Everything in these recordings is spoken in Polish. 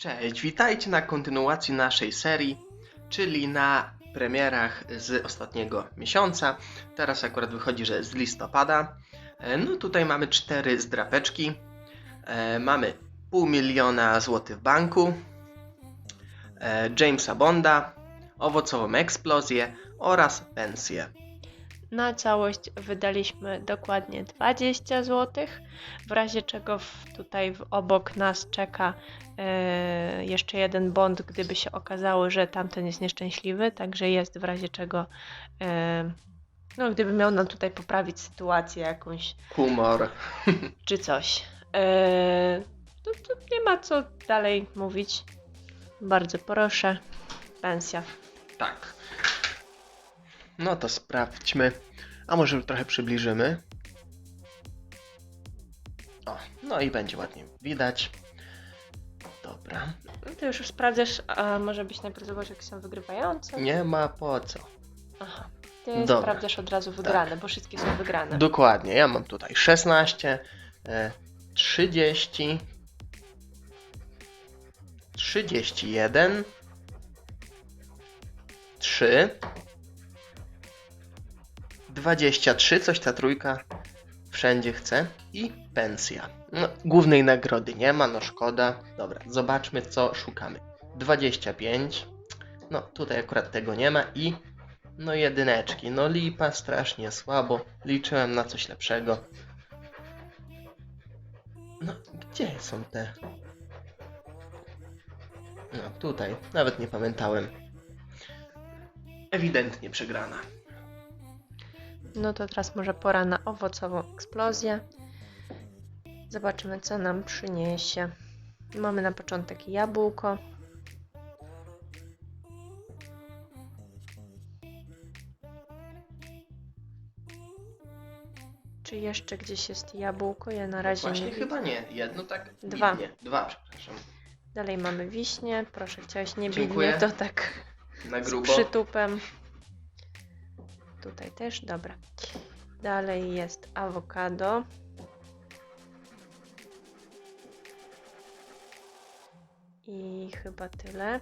Cześć, witajcie na kontynuacji naszej serii, czyli na premierach z ostatniego miesiąca. Teraz akurat wychodzi, że z listopada. E, No tutaj mamy cztery zdrapeczki. E, Mamy pół miliona złotych w banku, e, Jamesa Bonda, owocową eksplozję oraz pensję. Na całość wydaliśmy dokładnie 20 zł, w razie czego tutaj w, obok nas czeka e, jeszcze jeden bond, gdyby się okazało, że tamten jest nieszczęśliwy, także jest w razie czego, e, no gdyby miał nam tutaj poprawić sytuację jakąś Humor. czy coś. E, to, to nie ma co dalej mówić. Bardzo proszę. Pensja. Tak. No to sprawdźmy. A może trochę przybliżymy. O, no i będzie ładnie widać. Dobra. No to już sprawdzasz, a może byś najpierw zobaczył, jak są wygrywające? Nie ma po co. Aha. Ty Dobra. Tak. sprawdzasz od razu wygrane, bo wszystkie są wygrane. Dokładnie. Ja mam tutaj 16, e, 30, 31, 3, 23, coś ta trójka wszędzie chce i pensja. No, głównej nagrody nie ma, no szkoda. Dobra, zobaczmy co szukamy. 25, no tutaj akurat tego nie ma i no jedyneczki, no lipa strasznie słabo. Liczyłem na coś lepszego. No, gdzie są te? No, tutaj. Nawet nie pamiętałem. Ewidentnie przegrana. No to teraz może pora na owocową eksplozję. Zobaczymy, co nam przyniesie. Mamy na początek jabłko. Czy jeszcze gdzieś jest jabłko? Ja na razie Właśnie nie widzę. chyba nie. Jedno tak. Dwa. Dwa, przepraszam. Dalej mamy wiśnie. Proszę, chciałeś nie Dziękuję. bidnie, to tak Na z grubo. przytupem. Tutaj też, dobra. Dalej jest awokado. I chyba tyle.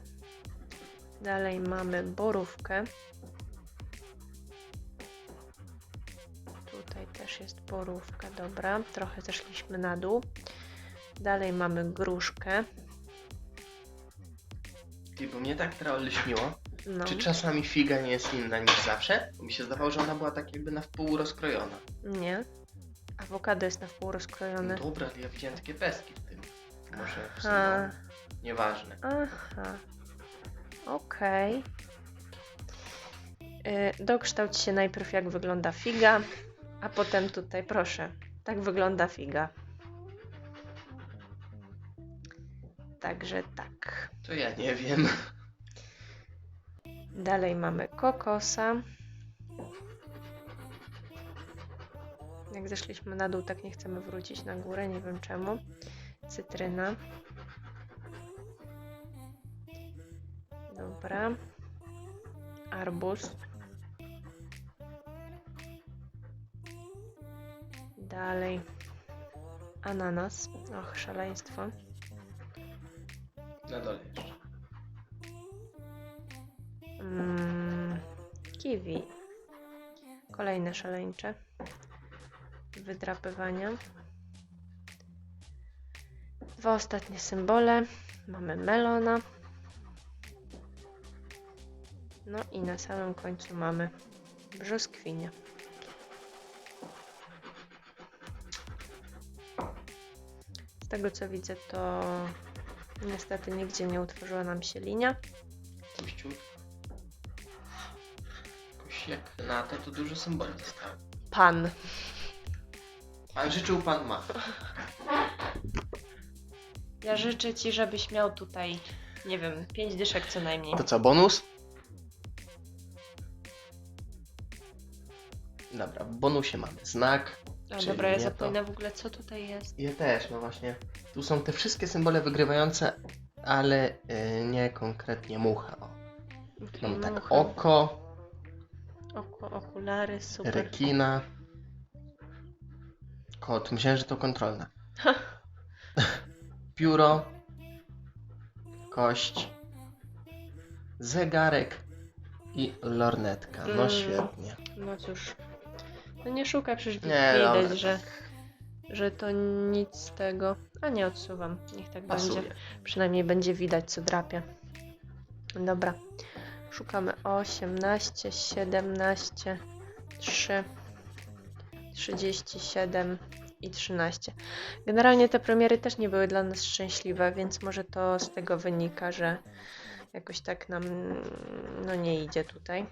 Dalej mamy borówkę. Tutaj też jest borówka, dobra. Trochę zeszliśmy na dół. Dalej mamy gruszkę. Ty, bo mnie tak trochę śmiło. No, Czy czasami figa nie jest inna niż zawsze? Bo mi się zdawało, że ona była tak jakby na wpół rozkrojona. nie. Awokado jest na wpół rozkrojone. Dobra, ale ja widziałem takie peski w tym. Może w sumie nieważne. aha. Okej. Y, Dokształć się najpierw jak wygląda figa, a potem tutaj proszę. Tak wygląda figa. Także tak. To ja nie wiem. Dalej mamy kokosa. Jak zeszliśmy na dół, tak nie chcemy wrócić na górę, nie wiem czemu. Cytryna. Dobra. Arbuz. Dalej. Ananas. Och, szaleństwo. Na dole jeszcze. Mm, kiwi. Kolejne szaleńcze. Wydrapywania. Dwa ostatnie symbole. Mamy melona. No i na samym końcu mamy brzoskwinię. Z tego co widzę, to niestety nigdzie nie utworzyła nam się linia. Jak na to, to dużo symboli dostałem. Pan. Pan życzył, pan ma. Ja życzę Ci, żebyś miał tutaj, nie wiem, pięć dyszek co najmniej. To co, bonus? Dobra, w bonusie mamy znak. A czyli dobra, ja nie to. zapomnę w ogóle co tutaj jest. Ja też, no właśnie. Tu są te wszystkie symbole wygrywające, ale y, nie konkretnie mucha. O. Mamy tak Mucha, oko, oko, okulary, super. rekina, kot. Myślałem, że to kontrolne. Pióro, kość, zegarek i lornetka. No Mm. świetnie. No cóż. No nie szukaj, przecież Nie, widać, dobra, że, tak że to nic z tego. A nie odsuwam. Niech tak będzie. pasuje. Przynajmniej będzie widać, co drapie. Dobra. Szukamy 18, 17, 3, 37 i 13. Generalnie te premiery też nie były dla nas szczęśliwe, więc może to z tego wynika, że jakoś tak nam no nie idzie tutaj.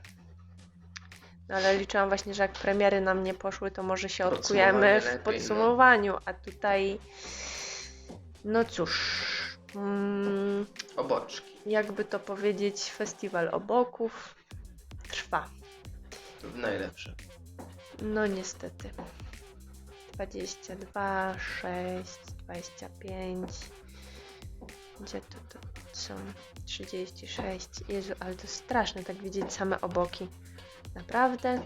No ale liczyłam właśnie, że jak premiery nam nie poszły, to może się odkujemy w no. podsumowaniu, a tutaj no cóż, mm, Oboczki. Jakby to powiedzieć, festiwal oboków trwa. Najlepsze. No niestety. 22, 6, 25. Gdzie to, to są? 36. Jezu, ale to straszne tak widzieć same oboki. Naprawdę.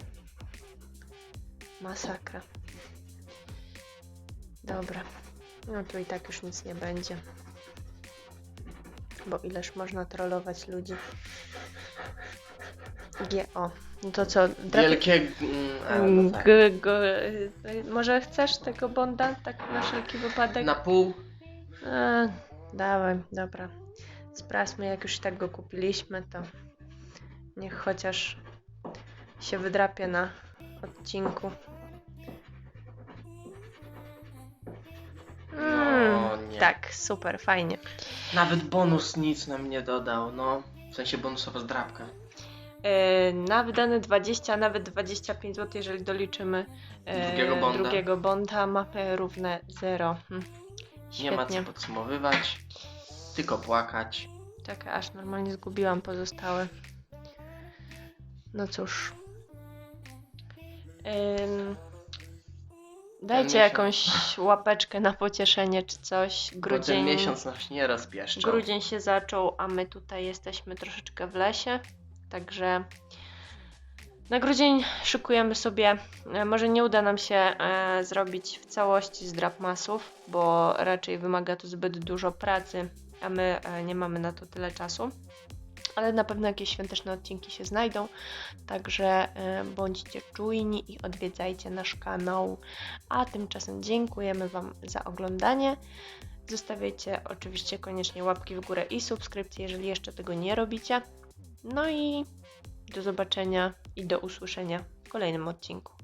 Masakra. Dobra. No tu i tak już nic nie będzie. Bo ileż można trollować ludzi. GO. No to co? drapie- Wielkie... mm, A, no tak. G, g, y, może chcesz tego bonda, tak na wszelki wypadek? Na pół. A, dawaj, dobra. Sprawdźmy, jak już tak go kupiliśmy, to niech chociaż się wydrapie na odcinku. Tak, super, fajnie. Nawet bonus nic nam nie dodał, no. W sensie bonusowa zdrabka. E, na wydane 20, a nawet 25 zł, jeżeli doliczymy e, Drugiego bonda. drugiego bonda, mamy równe 0. Hm. Nie ma co podsumowywać. Tylko płakać. Czekaj, aż normalnie zgubiłam pozostałe. No cóż. Ym, dajcie miesiąc. jakąś łapeczkę na pocieszenie czy coś. Bo ten Grudzień, miesiąc nas nie rozpieszczał. grudzień się zaczął, a my tutaj jesteśmy troszeczkę w lesie. Także na grudzień szykujemy sobie. e, Może nie uda nam się e, zrobić w całości zdrap masów, bo raczej wymaga to zbyt dużo pracy, a my e, nie mamy na to tyle czasu. Ale na pewno jakieś świąteczne odcinki się znajdą, także e, bądźcie czujni i odwiedzajcie nasz kanał. A tymczasem dziękujemy Wam za oglądanie. Zostawiajcie oczywiście koniecznie łapki w górę i subskrypcje, jeżeli jeszcze tego nie robicie. No i do zobaczenia i do usłyszenia w kolejnym odcinku.